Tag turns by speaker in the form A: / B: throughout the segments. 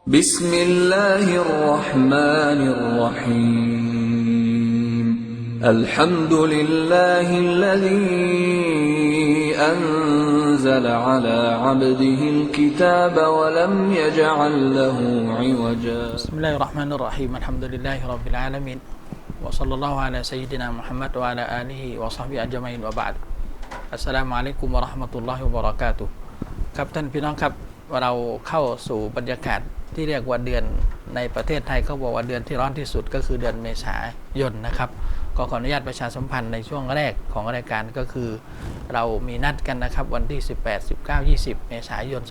A: بسم الله الرحمن الرحيم الحمد لله الذي أنزل على عبده الكتاب ولم يجعل له عوجا
B: بسم الله الرحمن الرحيم الحمد لله رب العالمين وصلى الله على سيدنا محمد وعلى آله وصحبه أجمعين وبعد السلام عليكم ورحمة الله وبركاته ครับท่านพี่น้องครับเราเข้าสู่บรรยากาศ ที่เรียกว่าเดือนในประเทศไทยเขาบอกว่าเดือนที่ร้อนที่สุดก็คือเดือนเมษายนนะครับก็ขออนุญาตประชาสัมพันธ์ในช่วงแรกของรายการก็คือ เรามีนัดกันนะครับวันที่ 18 19 20 เมษายน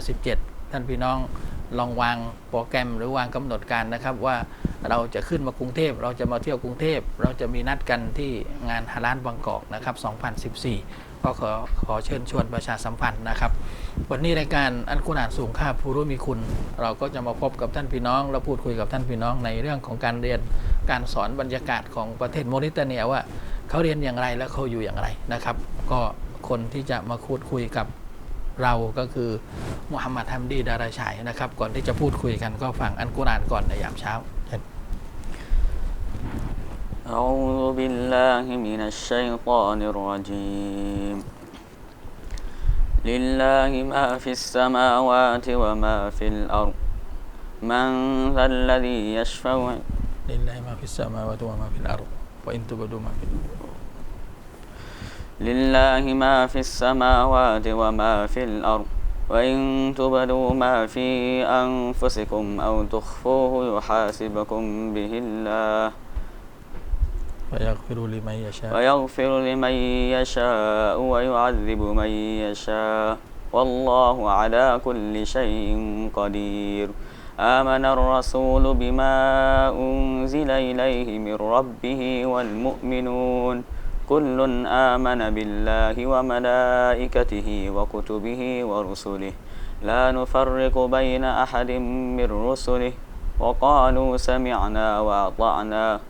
B: 2557 ท่านพี่น้องลองวางโปรแกรมหรือวางกำหนดการนะครับว่าเราจะขึ้นมากรุงเทพ เราจะมาเที่ยวกรุงเทพ เราจะมีนัดกันที่งานฮาลานบางกอกนะครับ 2014 ก็ขอขอเชิญชวนประชาสัมพันธ์นะครับ วันนี้รายการอันกุรอานสูงค่าผู้รู้มีคุณ เราก็จะมาพบกับท่านพี่น้อง และพูดคุยกับท่านพี่น้องในเรื่องของการเรียนการสอนบรรยากาศของประเทศโมริเตเนียว่าเขาเรียนอย่างไรและเขาอยู่อย่างไรนะครับ ก็คนที่จะมาพูดคุยกับเราก็คือมุฮัมมัดฮัมดีดาราชัยนะครับ ก่อนที่จะพูดคุยกันก็ฟังอันกุรอานก่อนในยามเช้า
C: أعوذ بالله من الشيطان الرجيم لله ما في السماوات وما في الأرض. من ذا الذي يشفع؟
B: لله ما في السماوات وما في الأرض. وإن تبدوا ما في
C: لله ما في السماوات وما في الأرض. وإن تبدوا ما في أنفسكم أو تخفوه يحاسبكم به الله.
B: ويغفر لمن يشاء.
C: ويغفر لمن يشاء ويعذب من يشاء. والله على كل شيء قدير. آمن الرسول بما أنزل إليه من ربه والمؤمنون. كل آمن بالله وملائكته وكتبه ورسله. لا نفرق بين أحد من رسله. وقالوا سمعنا وأطعنا.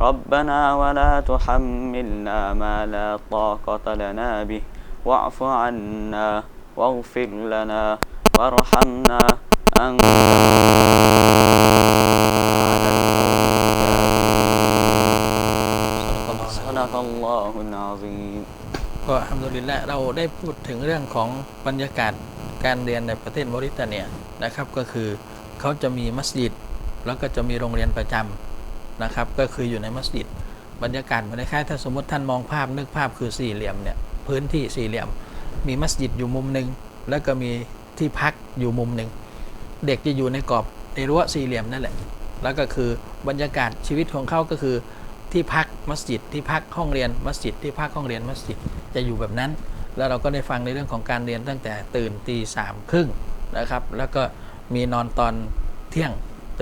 C: ربنا ولا تحملنا ما لا طاقة لنا به واعف عنا واغفر لنا وارحمنا أنت صدق الله العظيم
B: ก็อัลฮัมดุลิลละเราได้พูดถึงเรื่องของบรรยากาศการเรียนในประเทศมอริตาเนียนะครับ ก็คือเขาจะมีมัสยิด แล้วก็จะมีโรงเรียนประจำ นะครับ ก็คืออยู่ในมัสยิด บรรยากาศเหมือนคล้ายๆถ้าสมมติท่านมองภาพนึกภาพคือสี่เหลี่ยมเนี่ยพื้นที่สี่เหลี่ยม มีมัสยิดอยู่มุมหนึ่งแล้วก็มีที่พักอยู่มุมหนึ่งเด็กจะอยู่ในกรอบในรั้วสี่เหลี่ยมนั่นแหละ แล้วก็คือบรรยากาศชีวิตของเขาก็คือที่พักมัสยิดที่พักห้องเรียนมัสยิดที่พักห้องเรียนมัสยิดจะอยู่แบบนั้น แล้วเราก็ได้ฟังในเรื่องของการเรียนตั้งแต่ตื่นตีสามครึ่งนะครับ แล้วก็มีนอนตอนเที่ยง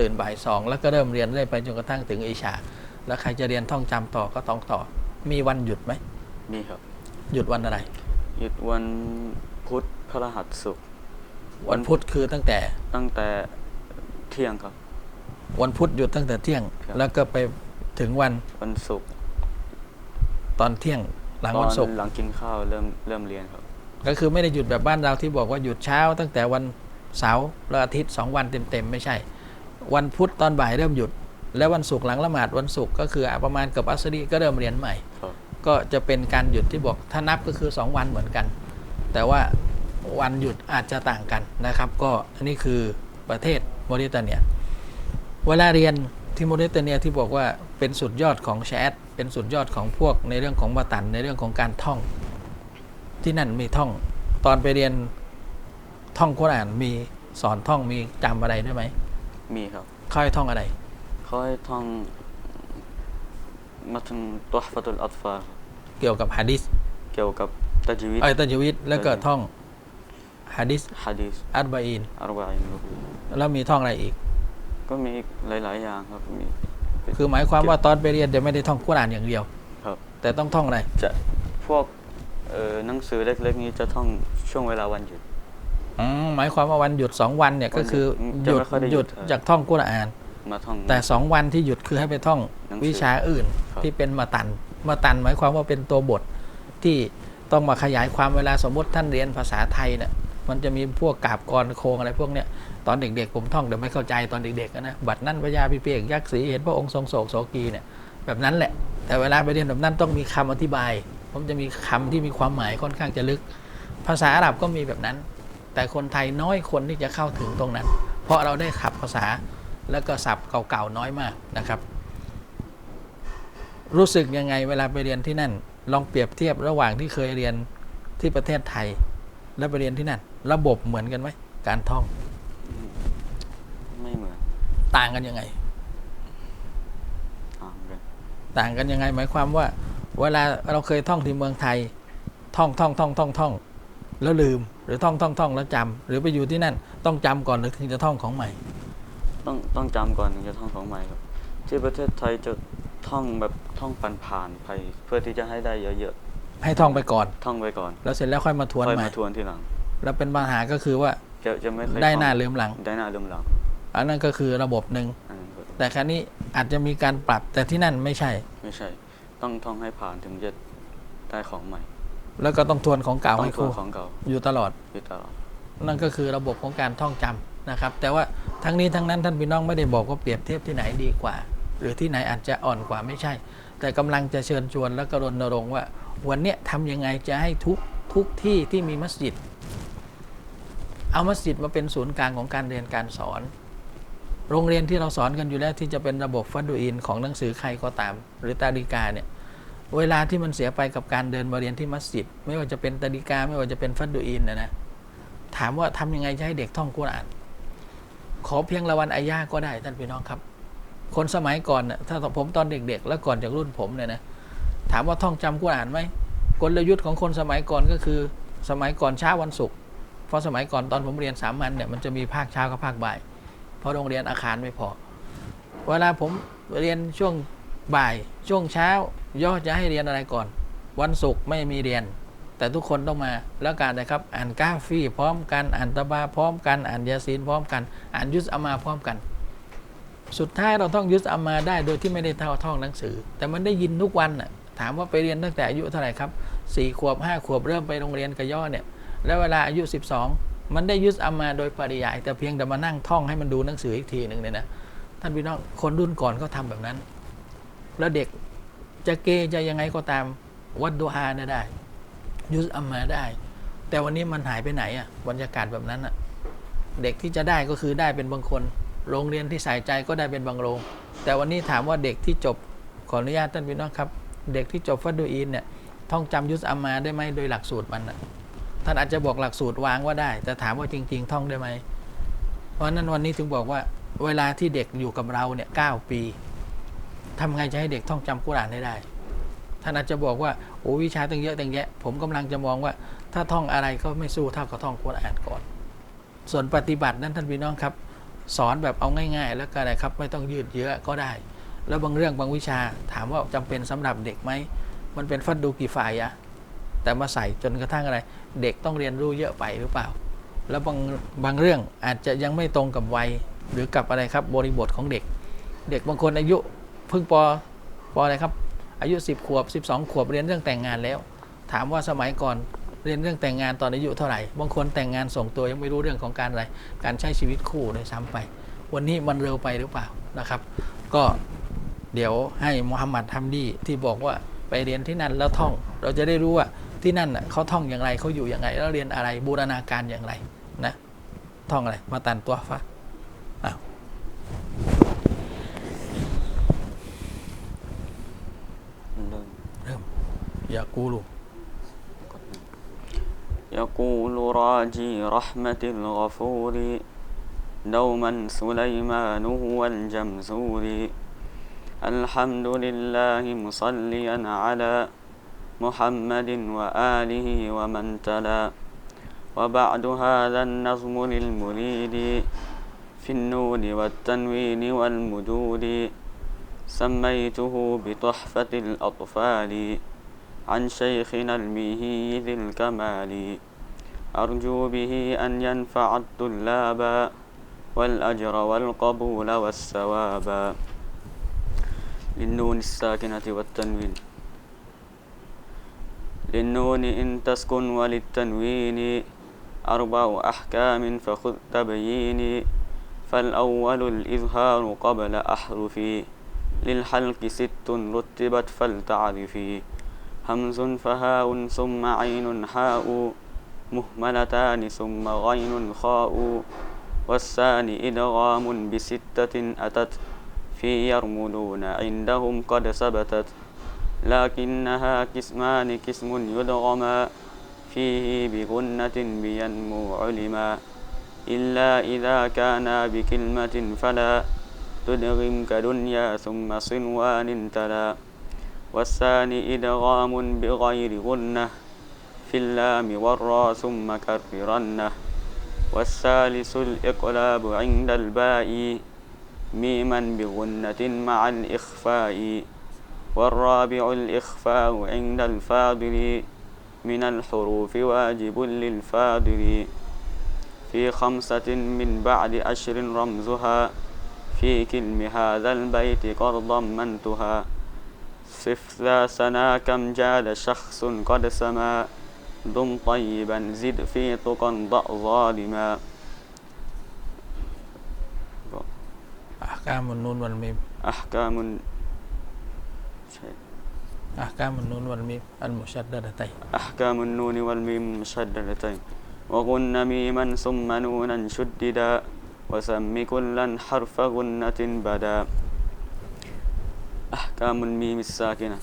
B: ตื่นบ่ายสองแล้วก็เริ่มเรียนได้ไปจนกระทั่งถึงอิชา แล้วใครจะเรียนท่องจำต่อก็ต้องต่อ มีวันหยุดไหม
C: มีครับ
B: หยุดวันอะไร
C: หยุดวันพุธพฤหัสศุกร์
B: วันพุธคือตั้งแต่
C: ตั้งแต่เที่ยงครับ
B: วันพุธหยุดตั้งแต่เที่ยง
C: ครับ
B: แล้วก็ไปถึงวัน
C: วันศุกร์
B: ตอนเที่ยงหลัง
C: ตอ
B: วันศุกร์
C: หลังกินข้าวเริ่มเริ่มเรียนครับ
B: ก็คือไม่ได้หยุดแบบบ้านเราที่บอกว่าหยุดเช้า ตั้งแต่วันเสาร์และอาทิตย์สองวันเต็มๆไม่ใช่ วันพุธตอนบ่ายเริ่มหยุด แล้ววันศุกร์หลังละหมาดวันศุกร์ก็คือประมาณเกับอัสรีก็เริ่มเรียนใหม่
C: ครับ
B: ก็จะเป็นการหยุดที่บอกถ้านับก็คือ 2 วันเหมือนกัน แต่ว่าวันหยุดอาจจะต่างกันนะครับ ก็อันนี้คือประเทศโมริตาเนีย เวลาเรียนที่โมริตาเนียที่บอกว่าเป็นสุดยอดของแชทเป็นสุดยอดของพวกในเรื่องของบาตันในเรื่องของการท่อง ที่นั่นมีท่อง ตอนไปเรียนท่องคุรอานมีสอนท่องมีจำอะไรด้วยไหม
C: มีครับ
B: เขาให้ท่องอะไร
C: เขาให้ท่องมาถึงตัวฟัตุลอัตฟา
B: เกี่ยวกับฮะดิษ
C: เกี่ยวกับตัจวิต
B: ไอยตัจวิดแล้วก็ท่องฮะดิษ
C: ฮะดีษ
B: อัลบาอิน
C: อารบะอินครับ
B: แล้วมีท่องอะไรอีก
C: ก็มีอีกหลาย ๆ อย่างครับมี
B: คือหมายความว่าตอนไปเรียนจะไม่ได้ท่องกุรอานอย่างเดียว
C: ครับ
B: แต่ต้องท่องอะไร
C: จะพวกเอ่อหนังสือเล็ก ๆ นี้จะท่องช่วงเวลาวันหยุด
B: อืมหมายความว่าวันหยุดสองวันเนี่ยก็คือ
C: วันห
B: ห
C: ยุ
B: ยุ
C: ด
B: ด
C: จะไม่ค่อยได้ห
B: ห
C: ยุ
B: ยุ
C: ด
B: ด
C: เท่าไหร่
B: จากท่องกุรอาน
C: มาท่อง
B: แต่สองวันที่หยุดคือให้ไปท่อง
C: หนังสือ
B: วิชาอื่น
C: ครับ
B: ที่เป็นมาตันมาตัน หมายความว่าเป็นตัวบทที่ต้องมาขยายความเวลาสมมติท่านเรียนภาษาไทยเนี่ยมันจะมีพวกกาบกรโคงอะไรพวกเนี้ยตอนเด็กๆผมท่องเดี๋ยวไม่เข้าใจตอนเด็กๆอะนะบัตรนั่นพระยาพิเภกยักษ์ศรีเห็นพระองค์ทรงโศกโศกีเนี่ยแบบนั้นแหละ แต่เวลาไปเรียนแบบนั้นต้องมีคำอธิบาย ผมจะมีคำที่มีความหมายค่อนข้างจะลึก ภาษาอาหรับก็มีแบบนั้น แต่คนไทยน้อยคนที่จะเข้าถึงตรงนั้น เพราะเราได้ขับภาษาแล้วก็ศัพท์เก่าๆน้อยมากนะครับ รู้สึกยังไงเวลาไปเรียนที่นั่น ลองเปรียบเทียบระหว่างที่เคยเรียนที่ประเทศไทย แล้วไปเรียนที่นั่น ระบบเหมือนกันไหมการท่อง
C: ไม่เหมือน
B: ต่างกันยังไง
C: อ่าเหมือน
B: ต่างกันยังไง หมายความว่า เวลาเราเคยท่องที่เมืองไทย ท่องท่องท่องท่องท่องแล้วลืม หรือท่องท่องท่องแล้วจำหรือไปอยู่ที่นั่นต้องจำก่อนหรือถึงจะท่องของใหม่
C: ต้องต้องจำก่อนถึงจะท่องของใหม่ครับ ที่ประเทศไทยจะท่องแบบท่องผ่านๆไปเพื่อที่จะให้ได้เยอะ
B: ให้ท่องไปก่อน
C: ๆท่องไปก่อน
B: แล้วเสร็จแล้วค่อยมาทวน
C: ค่อย
B: ใหม่
C: มาทวนทีหลัง
B: แล้วเป็นปัญหาก็คือว่า
C: จะจะไม่ค่อย
B: ได้
C: ท่อง
B: หน้าลืมหลัง
C: ได้หน้าลืมหลัง
B: อันนั้นก็คือระบบหนึ่ง
C: อันนั้นก็
B: แต่ครั้นี้อาจจะมีการปรับแต่ที่นั่นไม่ใช่
C: ไม่ใช่ ต้องท่องให้ผ่านถึงจะได้ของใหม่
B: แล้วก็ต้องทวนของเก่า
C: ต้อ
B: ให้
C: ง
B: ค
C: ทว
B: รู
C: นของเก่า
B: อยู่ตลอด
C: อยู่ตลอด
B: นั่นก็คือระบบของการท่องจำนะครับ แต่ว่าทั้งนี้ทั้งนั้นท่านพี่น้องไม่ได้บอกว่าเปรียบเทียบที่ไหนดีกว่า หรือที่ไหนอาจจะอ่อนกว่าไม่ใช่ แต่กำลังจะเชิญชวนและกรณรงค์ว่า วันเนี้ยทำยังไงจะให้ทุกทุกที่ที่มีมัสยิด เอามัสยิดมาเป็นศูนย์กลางของการเรียนการสอน โรงเรียนที่เราสอนกันอยู่แล้วที่จะเป็นระบบฟัดดูอินของหนังสือใครก็ตาม หรือตาดิกาเนี่ย เวลาที่มันเสียไปกับการเดินมาเรียนที่มัสยิด ไม่ว่าจะเป็นตาดิกา ไม่ว่าจะเป็นฟัดดูอินนะนะ ถามว่าทำยังไงจะให้เด็กท่องกุรอาน ขอเพียงละวันอายาก็ได้ท่านพี่น้องครับ คนสมัยก่อนน่ะถ้าผมตอนเด็ก ๆ แล้วก่อนจากรุ่นผมเนี่ยนะถามว่าท่องจำกุรอานไหมกลยุทธ์ของคนสมัยก่อนก็คือ สมัยก่อนเช้าวันศุกร์เพราะสมัยก่อนตอนผมเรียนสามัญเนี่ยมันจะมีภาคเช้ากับภาคบ่ายเพราะโรงเรียนอาคารไม่พอ เวลาผมเรียนช่วงบ่ายช่วงเช้า ย่อจะให้เรียนอะไรก่อน วันศุกร์ไม่มีเรียน แต่ทุกคนต้องมาแล้วกันนะครับ อ่านกาฟีพร้อมกัน อ่านตะบาพร้อมกัน อ่านยาซีนพร้อมกัน อ่านยุสอามาพร้อมกัน สุดท้ายเราต้องยุสอามาได้โดยที่ไม่ได้เท่าท่องหนังสือ แต่มันได้ยินทุกวันน่ะถามว่าไปเรียนตั้งแต่อายุเท่าไหร่ครับสี่ขวบห้าขวบเริ่มไปโรงเรียนกระย่อเนี่ยแล้วเวลาอายุ 12 มันได้ยุสอามาโดยปริยาย แต่เพียงแต่มานั่งท่องให้มันดูหนังสืออีกทีหนึ่งเนี่ยนะท่านพี่น้องคนรุ่นก่อนเขาทาแบบนั้น แล้วเด็ก จะเกจะยังไงก็ตาม วัดดูฮาเนี่ยได้ ยุสอามมาได้ แต่วันนี้มันหายไปไหนอะบรรยากาศแบบนั้นอะเด็กที่จะได้ก็คือได้เป็นบางคน โรงเรียนที่ใส่ใจก็ได้เป็นบางโรง แต่วันนี้ถามว่าเด็กที่จบขออนุญาตท่านพี่น้องครับ เด็กที่จบฟัดดูอินเนี่ยท่องจำยุสอามมาได้ไหมโดยหลักสูตรมันอะท่านอาจจะบอกหลักสูตรวางว่าได้ แต่ถามว่าจริง ๆ ท่องได้ไหมเพราะนั้นวันนี้ถึงบอกว่าเวลาที่เด็กอยู่กับเราเนี่ยเก้าปี ทำไงจะให้เด็กท่องจำกุรอานให้ได้ท่านอาจจะบอกว่าโอ้วิชาตั้งเยอะตั้งแยะ ผมกำลังจะมองว่า ถ้าท่องอะไรก็ไม่สู้เท่ากับท่องกุรอานก่อน ส่วนปฏิบัตินั้นท่านพี่น้องครับ สอนแบบเอาง่าย ๆ แล้วก็ได้ครับไม่ต้องยืดเยื้อก็ได้ แล้วบางเรื่องบางวิชาถามว่าจำเป็นสำหรับเด็กไหมมันเป็นฟัดดูกี่ฝ่ายอะแต่มาใส่จนกระทั่งอะไร เด็กต้องเรียนรู้เยอะไปหรือเปล่า แล้วบางบางเรื่องอาจจะยังไม่ตรงกับวัยหรือกับอะไรครับบริบทของเด็ก เด็กบางคนอายุ เพิ่งปปอะไรครับ อายุ 10 ขวบ 12 ขวบเรียนเรื่องแต่งงานแล้ว ถามว่าสมัยก่อนเรียนเรื่องแต่งงานตอนอายุเท่าไหร่บางคนแต่งงานส่งตัวยังไม่รู้เรื่องของการอะไร การใช้ชีวิตคู่เลยซ้ำไป วันนี้มันเร็วไปหรือเปล่านะครับ ก็เดี๋ยวให้มุฮัมมัดฮัมดีที่บอกว่าไปเรียนที่นั่นแล้วท่อง เราจะได้รู้ว่าที่นั่นเขาท่องอย่างไรเขาอยู่อย่างไรแล้วเรียนอะไรบูรณาการอย่างไรนะท่องอะไรมาตันตัวฟ้า يقول.
C: يقول راجي رحمة الغفور دوما سليمان هو الجمزور. الحمد لله مصليا على محمد وآله ومن تلا. وبعد هذا النظم للمريد في النون والتنوين والمدود سميته بتحفة الأطفال. عن شيخنا المهي ذي الكمال أرجو به أن ينفع الطلاب والأجر والقبول والثواب. للنون الساكنة والتنوين. للنون إن تسكن وللتنوين. أربع أحكام فخذ تبييني فالأول الإظهار قبل أحرفي. للحلق ست رتبت فلتعرفي. همز فهاء ثم عين حاء مهملتان ثم غين خاء والثاني إدغام بستة أتت في يرملون عندهم قد ثبتت. لكنها قسمان قسم يدغما فيه بغنة بينمو علما. إلا إذا كان بكلمة فلا تدغم كدنيا ثم صنوان تلا. والثاني إدغام بغير غنة في اللام والراء ثم كررنة. والثالث الإقلاب عند الباء ميما بغنة مع الإخفاء. والرابع الإخفاء عند الفاضل من الحروف واجب للفاضل. في خمسة من بعد أشر رمزها في كلم هذا البيت قد ضمنتها صف ذا سنا كم جاد شخص قد سما. دم طيبا زد في طقا ضأ ظالما. أحكام
B: النون والميم. أحكام أحكام النون والميم المشددتين.
C: أحكام النون والميم المشددتين وغن ميما ثم نونا شددا. وسم كلا حرف غنة بدا. أحكام الميم الساكنة.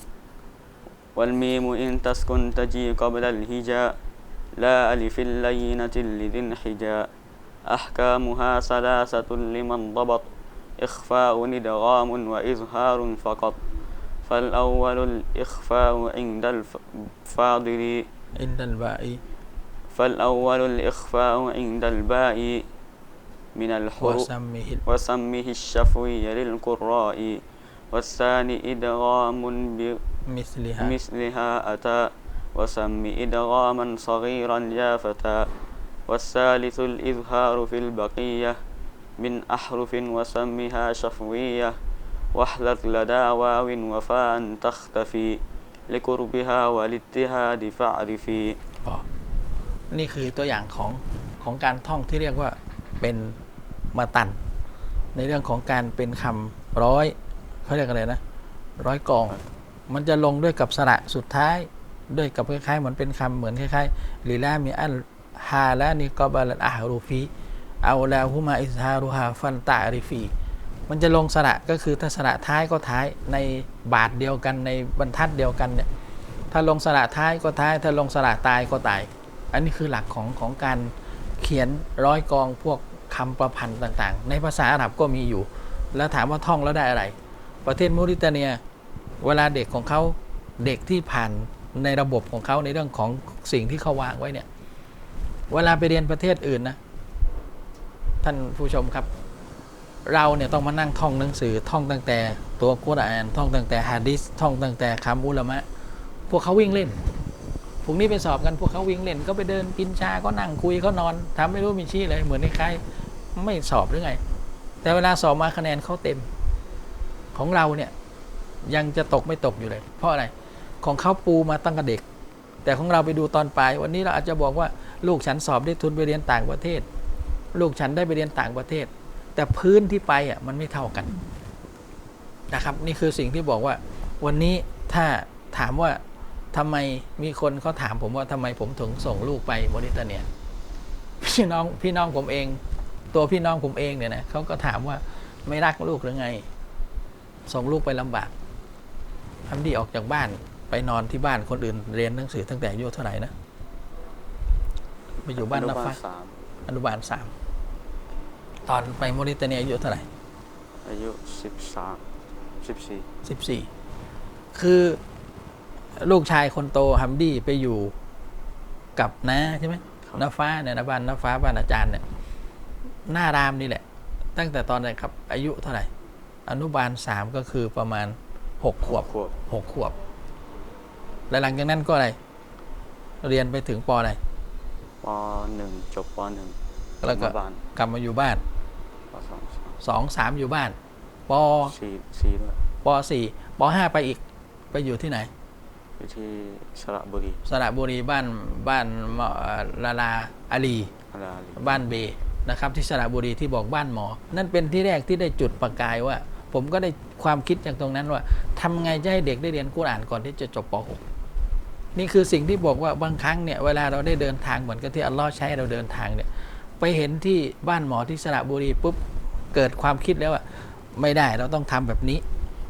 C: والميم إن تسكن تجي قبل الهجاء. لا ألف اللينة لذي انحجاء. أحكامها ثلاثة لمن ضبط. إخفاء إدغام وإظهار فقط. فالأول الإخفاء عند الفاضل.
B: عند الباء.
C: فالأول الإخفاء عند الباء. من الحروف
B: وسمه,
C: وسمه الشفوي للقراء. والثاني إدغام
B: มิสลิฮะ
C: بمثلها أتى وسم إدغاما صغيرا يا فتى والثالث الإظهار في البقية من أحرف وسمها شفوية واحذر لدى واو وفاء تختفي لقربها والاتهاد فاعرفي
B: อ๋อนี่คือตัวอย่างของของการท่องที่เรียกว่าเป็นมาตัน ในเรื่องของการเป็นคำร้อย เขาเรียกอะไรนะร้อยกอง มันจะลงด้วยกับสระสุดท้าย ด้วยกับคล้ายๆเหมือนเป็นคำเหมือนคล้ายๆลีลามีอันฮาและนิกอบาลอะฮารูฟีเอาลาฮุมาอิซฮารุฮาฟันตาริฟีมันจะลงสระก็คือถ้าสระท้ายก็ท้ายในบาทเดียวกันในบรรทัดเดียวกันเนี่ยถ้าลงสระท้ายก็ท้าย ถ้าลงสระตายก็ตาย อันนี้คือหลักของของการเขียนร้อยกองพวกคำประพันธ์ต่างๆ ในภาษาอาหรับก็มีอยู่ แล้วถามว่าท่องแล้วได้อะไร ประเทศมอริตเนีย เวลาเด็กของเขาเด็กที่ผ่านในระบบของเขาในเรื่องของสิ่งที่เขาวางไว้เนี่ย เวลาไปเรียนประเทศอื่นนะ ท่านผู้ชมครับ เราเนี่ยต้องมานั่งท่องหนังสือท่องตั้งแต่ตัวกุรอานท่องตั้งแต่ฮะดิษท่องตั้งแต่คำอุลามะ พวกเขาวิ่งเล่นพรุ่งนี้ไปสอบกันพวกเขาวิ่งเล่นก็ไปเดินกินชาก็นั่งคุยเขานอนทำไม่รู้มีชี้เลยเหมือนคล้ายๆไม่สอบหรือไง แต่เวลาสอบมาคะแนนเขาเต็ม ของเราเนี่ยยังจะตกไม่ตกอยู่เลย เพราะอะไรของเขาปูมาตั้งแต่เด็ก แต่ของเราไปดูตอนปลาย วันนี้เราอาจจะบอกว่าลูกฉันสอบได้ทุนไปเรียนต่างประเทศ ลูกฉันได้ไปเรียนต่างประเทศ แต่พื้นที่ไปอะมันไม่เท่ากันนะครับ นี่คือสิ่งที่บอกว่า วันนี้ถ้าถามว่าทำไมมีคนเขาถามผมว่าทำไมผมถึงส่งลูกไปมอริเตเนียพี่น้องพี่น้องผมเอง ตัวพี่น้องผมเองเนี่ยนะเขาก็ถามว่าไม่รักลูกหรือไง ส่งลูกไปลำบากทำดีออกจากบ้านไปนอนที่บ้านคนอื่นเรียนหนังสือตั้งแต่อายุเท่าไหร่นะไปอยู่บ้าน
C: อ
B: นับ
C: บาล
B: ฟ้า
C: สาม
B: อนุบาลสามตอนไปมอริเตเนียอายุเท่าไหร่
C: อายุสิบสามสิบสี่
B: สิบสี่คือลูกชายคนโตฮัมดี้ไปอยู่กับน้าใช่ไหมน้าฟ้าเนี่ยนะบ้านน้าฟ้าบ้านอาจารย์เนี่ยหน้ารามนี่แหละ ตั้งแต่ตอนไหนครับ อายุเท่าไหร่ อนุบาลสามก็คือประมาณหกขวบ
C: ขวบ
B: หกขวบ และหลังจากนั้นก็อะไร เรียนไปถึงปอะไร
C: ปหนึ่งจบปหนึ่ง
B: แล้วก็
C: มาบ้าน
B: กลับมาอยู่บ้าน
C: ปสองสาม
B: สองสามอยู่บ้านป
C: สี่สี่ด้วย
B: ปสี่ปห้าไปอีกไปอยู่ที่ไหน
C: อยู่ที่สระบุรี
B: สระบุรีบ้านบ้านเอ่อลาลาอาลี
C: อาลาลี
B: บ้านเบนะครับที่สระบุรีที่บอกบ้านหมอ นั่นเป็นที่แรกที่ได้จุดประกายว่า ผมก็ได้ความคิดจากตรงนั้นว่าทำไงจะให้เด็กได้เรียนกุรอานก่อนที่จะจบป .6 นี่คือสิ่งที่บอกว่าบางครั้งเนี่ยเวลาเราได้เดินทางเหมือนกับที่อัลลอฮ์ใช้เราเดินทางเนี่ยไปเห็นที่บ้านหมอที่สระบุรีปุ๊บเกิดความคิดแล้วว่าไม่ได้เราต้องทำแบบนี้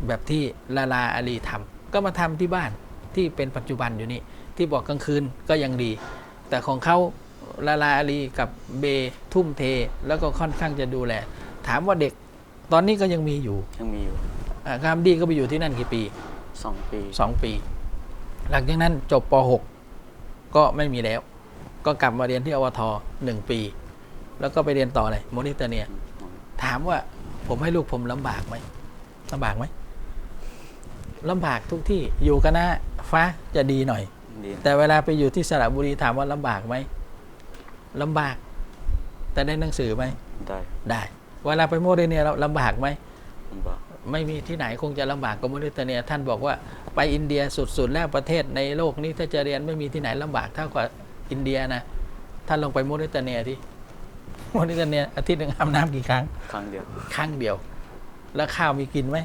B: แบบที่ลาลาอาลีทำก็มาทำที่บ้านที่เป็นปัจจุบันอยู่นี่ที่บอกกลางคืนก็ยังดี แต่ของเขาลาลาอาลีกับเบทุ่มเท แล้วก็ค่อนข้างจะดูแล ถามว่าเด็ก ตอนนี้ก็ยังมีอยู่
C: ยังมีอยู่
B: อ่าคามดีก็ไปอยู่ที่นั่นกี่ปี
C: สองปี
B: สองปี หลังจากนั้นจบป .6 ก็ไม่มีแล้ว ก็กลับมาเรียนที่อวทหนึ่งปี แล้วก็ไปเรียนต่อเลยโมนิเตเนีย ถามว่าผมให้ลูกผมลำบากไหมลำบากไหมลำบากทุกที่อยู่กันนะฟ้าจะดีหน่อย
C: ดีนะ
B: แต่เวลาไปอยู่ที่สระบุรีถามว่าลำบากไหมลำบาก แต่ได้หนังสือไหม
C: ได้
B: ได้ เวลาไปโมเดเนียเราลำบากไหม
C: ลำบาก
B: ไม่มีที่ไหนคงจะลำบากกว่าโมริเตเนีย ท่านบอกว่าไปอินเดียสุดๆแล้วประเทศในโลกนี้ถ้าจะเรียนไม่มีที่ไหนลำบากเท่ากับอินเดียนะท่านลงไปโมริเตเนียที่โมริเตเนียอาทิตย์หนึ่งอาบน้ำกี่ครั้ง
C: ครั้งเดียว
B: ครั้งเดียว แล้วข้าวมีกินไหม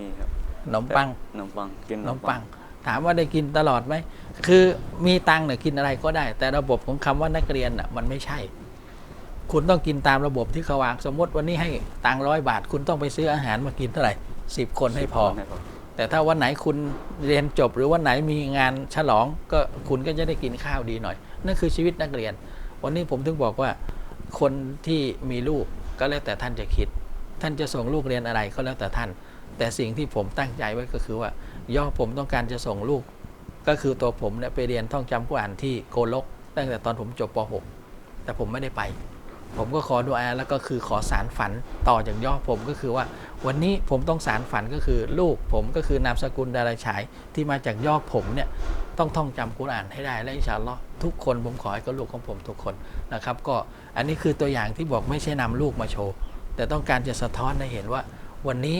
C: นี่ครับ
B: ขนมปัง
C: ขนมปังกิน
B: ขนมปัง ถามว่าได้กินตลอดไหม คือมีตังค์เนี่ยกินอะไรก็ได้ แต่ระบบของคำว่านักเรียนน่ะมันไม่ใช่ คุณต้องกินตามระบบที่เขาวางสมมติวันนี้ให้ตังค์ร้อยบาท คุณต้องไปซื้ออาหารมากินเท่าไหร่สิบคนให้พอ
C: ให้พอ
B: แต่ถ้าวันไหนคุณเรียนจบหรือวันไหนมีงานฉลองก็คุณก็จะได้กินข้าวดีหน่อย นั่นคือชีวิตนักเรียน วันนี้ผมถึงบอกว่า คนที่มีลูกก็แล้วแต่ท่านจะคิด ท่านจะส่งลูกเรียนอะไรก็แล้วแต่ท่าน แต่สิ่งที่ผมตั้งใจไว้ก็คือว่าย่อผมต้องการจะส่งลูก ก็คือตัวผมเนี่ยไปเรียนท่องจำกุรอานที่โกลก ตั้งแต่ตอนผมจบป .6 แต่ผมไม่ได้ไป ผมก็ขอดูอาแล้วก็คือขอสารฝันต่อจากย่อผมก็คือว่า วันนี้ผมต้องสารฝันก็คือลูกผมก็คือนามสกุลดาราฉายที่มาจากย่อผมเนี่ยต้องท่องจำกุรอานให้ได้และอินชาอัลลอฮ์ทุกคนผมขอให้กับลูกของผมทุกคนนะครับ ก็อันนี้คือตัวอย่างที่บอกไม่ใช่นำลูกมาโชว์ แต่ต้องการจะสะท้อนให้เห็นว่า วันนี้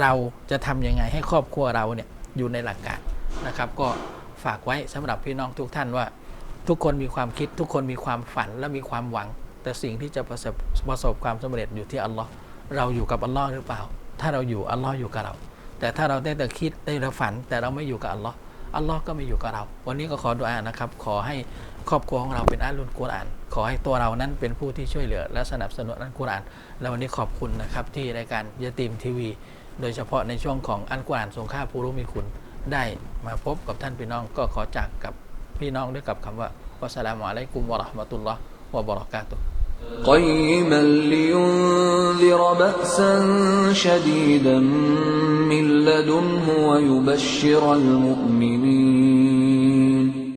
B: เราจะทำยังไงให้ครอบครัวเราเนี่ยอยู่ในหลักการนะครับ ก็ฝากไว้สำหรับพี่น้องทุกท่านว่า ทุกคนมีความคิดทุกคนมีความฝันและมีความหวัง แต่สิ่งที่จะประสบประสบความสำเร็จอยู่ที่อัลลอฮ์เราอยู่กับอัลลอฮ์หรือเปล่า ถ้าเราอยู่อัลลอฮ์อยู่กับเรา แต่ถ้าเราได้แต่คิดได้แต่ฝัน แต่เราไม่อยู่กับอัลลอฮ์อัลลอฮ์ก็ไม่อยู่กับเรา วันนี้ก็ขอดุอานะครับ ขอให้ครอบครัวของเราเป็นอาลุนกุรอาน ขอให้ตัวเรานั้นเป็นผู้ที่ช่วยเหลือ และสนับสนุนอัลกุรอาน และวันนี้ขอบคุณนะครับที่รายการยาตีมทีวี โดยเฉพาะในช่วงของอัลกุรอานทรงค่าผู้รู้มีคุณ ได้มาพบกับท่านพี่น้องก็ขอจากกับพี่น้องด้วยกับคำว่าวัสสลามุอะลัยกุมวะราะห์มะตุลลอฮ์วะบะเราะกาตุฮ์
A: قيما لينذر بأسا شديدا من لدنه ويبشر المؤمنين.